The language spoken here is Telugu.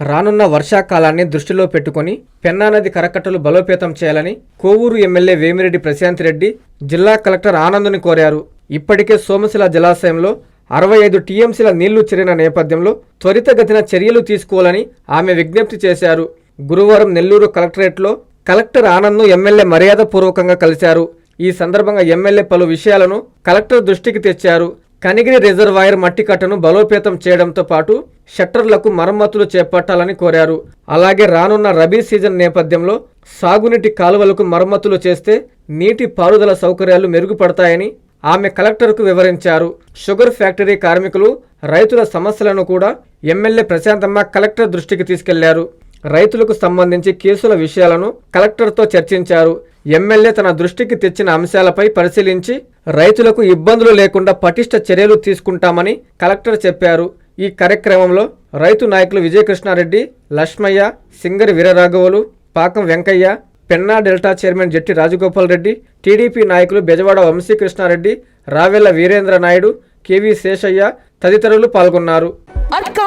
రానున్న వర్షాకాలాన్ని దృష్టిలో పెట్టుకుని పెన్నా నది కరకట్టలు బలోపేతం చేయాలని కోవూరు ఎమ్మెల్యే వేమిరెడ్డి ప్రశాంత్ రెడ్డి జిల్లా కలెక్టర్ ఆనందుని కోరారు. ఇప్పటికే సోమశిల జలాశయంలో అరవై ఐదు టీఎంసీల నీళ్ళు చెరిన నేపథ్యంలో త్వరితగతిన చర్యలు తీసుకోవాలని ఆమె విజ్ఞప్తి చేశారు. గురువారం నెల్లూరు కలెక్టరేట్లో కలెక్టర్ ఆనంద్ను ఎమ్మెల్యే మర్యాదపూర్వకంగా కలిశారు. ఈ సందర్భంగా ఎమ్మెల్యే పలు విషయాలను కలెక్టర్ దృష్టికి తెచ్చారు. కనిగిరి రిజర్వాయర్ మట్టి కట్టను బలోపేతం చేయడంతో పాటు షట్టర్లకు మరమ్మతులు చేపట్టాలని కోరారు. అలాగే రానున్న రబీ సీజన్ నేపథ్యంలో సాగునీటి కాలువలకు మరమ్మతులు చేస్తే నీటి పారుదల సౌకర్యాలు మెరుగుపడతాయని ఆమె కలెక్టర్కు వివరించారు. షుగర్ ఫ్యాక్టరీ కార్మికులు రైతుల సమస్యలను కూడా ఎమ్మెల్యే ప్రశాంతమ్మ కలెక్టర్ దృష్టికి తీసుకెళ్ళారు. రైతులకు సంబంధించి కేసుల విషయాలను కలెక్టర్తో చర్చించారు. ఎమ్మెల్యే తన దృష్టికి తెచ్చిన అంశాలపై పరిశీలించి రైతులకు ఇబ్బందులు లేకుండా పటిష్ట చర్యలు తీసుకుంటామని కలెక్టర్ చెప్పారు. ఈ కార్యక్రమంలో రైతు నాయకులు విజయకృష్ణారెడ్డి లక్ష్మయ్య సింగరి వీరరాఘవులు Pakam Venkaiah Penna delta chairman Jatti Rajagopal Reddy TDP నాయకులు బెజవాడ వంశీకృష్ణారెడ్డి రావెల్ల వీరేంద్ర నాయుడు కెవి శేషయ్య తదితరులు పాల్గొన్నారు.